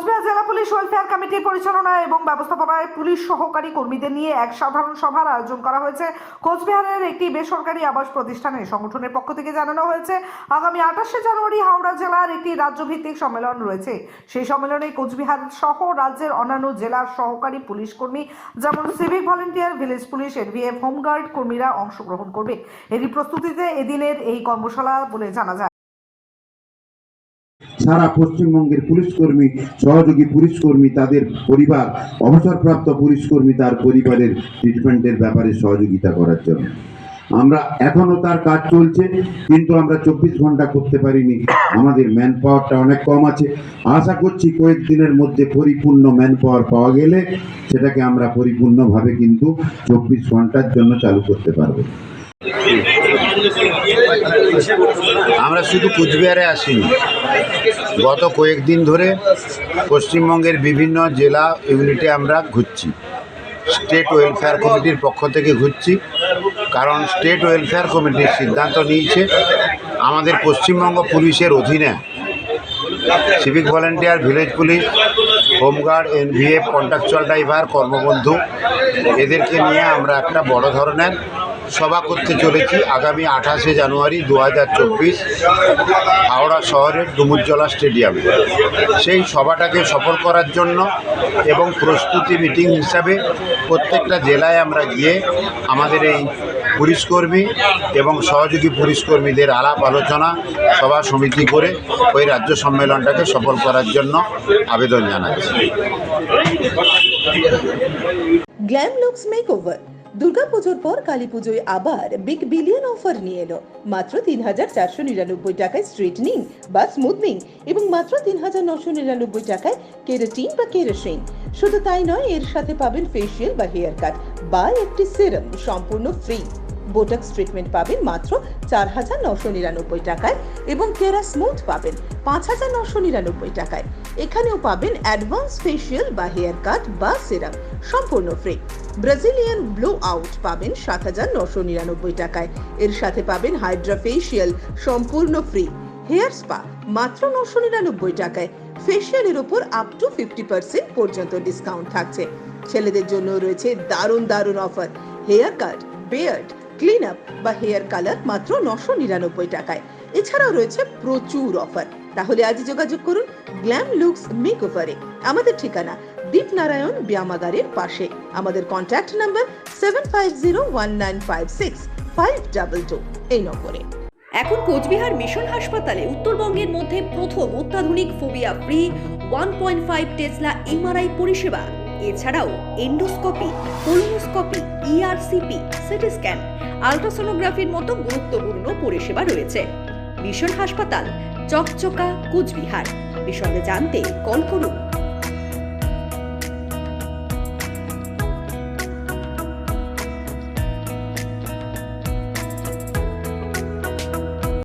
কোচবিহার জেলা police welfare কমিটির পরিচালনায় এবং ব্যবস্থাপনায় পুলিশ সহকারী কর্মীদের নিয়ে এক সাধারণ সভার আয়োজন করা হয়েছে। কোচবিহারের একটি বেসরকারি আবাস প্রতিষ্ঠানে সংগঠনের পক্ষ থেকে জানানো হয়েছে, আগামী আঠাশে জানুয়ারি হাওড়া জেলার একটি রাজ্যভিত্তিক সম্মেলন রয়েছে। সেই সম্মেলনে কোচবিহার সহ রাজ্যের অন্যান্য জেলার সহকারী পুলিশ কর্মী যেমন civic volunteer, village police, NVF, home guard কর্মীরা অংশগ্রহণ করবে। এরই প্রস্তুতিতে এদিনের এই কর্মশালা বলে জানা যায়। সারা পশ্চিমবঙ্গের পুলিশ কর্মী সহযোগী পুলিশ কর্মী তাদের পরিবার, অবসরপ্রাপ্ত পুলিশ কর্মী তার পরিবারের ট্রিটমেন্টের ব্যাপারে সহযোগিতা করার জন্য। আমরা এখনও তার কাজ চলছে, কিন্তু আমরা চব্বিশ ঘণ্টা করতে পারিনি। আমাদের ম্যান পাওয়ারটা অনেক কম আছে। আশা করছি কয়েকদিনের মধ্যে পরিপূর্ণ ম্যান পাওয়ার পাওয়া গেলে সেটাকে আমরা পরিপূর্ণভাবে কিন্তু চব্বিশ ঘণ্টার জন্য চালু করতে পারব। আমরা শুধু কুচবিহারে আসিনি। গত কয়েকদিন ধরে পশ্চিমবঙ্গের বিভিন্ন জেলা ইউনিটে আমরা ঘুরছি। স্টেট ওয়েলফেয়ার কমিটির পক্ষ থেকে ঘুরছি। কারণ স্টেট ওয়েলফেয়ার কমিটির সিদ্ধান্ত নিয়েছে, আমাদের পশ্চিমবঙ্গ পুলিশের অধীনে। Civic volunteer, village police, home guard NVF contractual driver, Karmabandhu, এদেরকে নিয়ে আমরা একটা বড় ধরনের সভা করতে চলেছি আগামী আঠাশে জানুয়ারি দু হাজার চব্বিশ হাওড়া শহরের ডুমুরজলা স্টেডিয়ামে। সেই সভাটাকে সফল করার জন্য এবং প্রস্তুতি মিটিং হিসাবে প্রত্যেকটা জেলায় আমরা গিয়ে আমাদের এই পুলিশকর্মী এবং সহযোগী পুলিশকর্মীদের আলাপ আলোচনা সভা সমিতি করে ওই রাজ্য সম্মেলনটাকে সফল করার জন্য আবেদন জানাচ্ছি। গ্ল্যাম লুকস মেকওভার দুর্গাপুজোর পর কালী পুজোয় আবার বিগ বিলিয়ন অফার নিয়ে এলো। মাত্র তিন হাজার চারশো নিরানব্বই টাকায় স্ট্রেটনিং বা স্মুথনিং এবং মাত্র তিন হাজার নশো নিরানব্বই টাকায় কেরাটিন বা কেরাসিন শুধু তাই নয়, এর সাথে পাবেন ফেসিয়াল বা হেয়ার কাট বা একটি সিরাম সম্পূর্ণ ফ্রি বোটক্স ট্রিটমেন্ট পাবেন মাত্র চার হাজার নশো নিরানব্বই টাকায় এবং কেরা স্মুথ পাবেন পাঁচ হাজার নশো নিরানব্বই টাকায়। এখানেও পাবেন অ্যাডভান্স ফেসিয়াল বা হেয়ার কাট বা সিরাম সম্পূর্ণ ফ্রি ব্রাজিলিয়ান ব্লো আউট পাবেন সাত হাজার নশো নিরানব্বই টাকায়। এর সাথে পাবেন হাইড্রা ফেসিয়াল সম্পূর্ণ ফ্রি। হেয়ার স্পা, মাত্র নশো নিরানব্বই টাকায়। ফেসিয়ালের উপর আপ টু ফিফটি পার্সেন্ট পর্যন্ত ডিসকাউন্ট থাকছে। ছেলেদের জন্য রয়েছে দারুণ দারুণ offer hair cut, beard, clean up বা হেয়ার কালার মাত্র নশো নিরানব্বই টাকায়। এছাড়াও রয়েছে প্রচুর অফার তাহলে আজই যোগাযোগ করুন গ্ল্যাম লুকস মেক ওভারে আমাদের ঠিকানা দীপনারায়ণ ব্যায়ামাগারের পাশে। আমাদের কন্ট্যাক্ট নাম্বার সেভেন এই নম্বরে। এখন কোচবিহার মিশন হাসপাতালে উত্তরবঙ্গের মধ্যে প্রথম অত্যাধুনিক phobia free one point five tesla MRI পরিষেবা। এছাড়াও endoscopy colonoscopy ERCP CT scan আলট্রাসোনোগ্রাফির মতো গুরুত্বপূর্ণ পরিষেবা রয়েছে। মিশন হাসপাতাল, চকচকা, কুচবিহার। বিষয়ে জানতে কল করুন।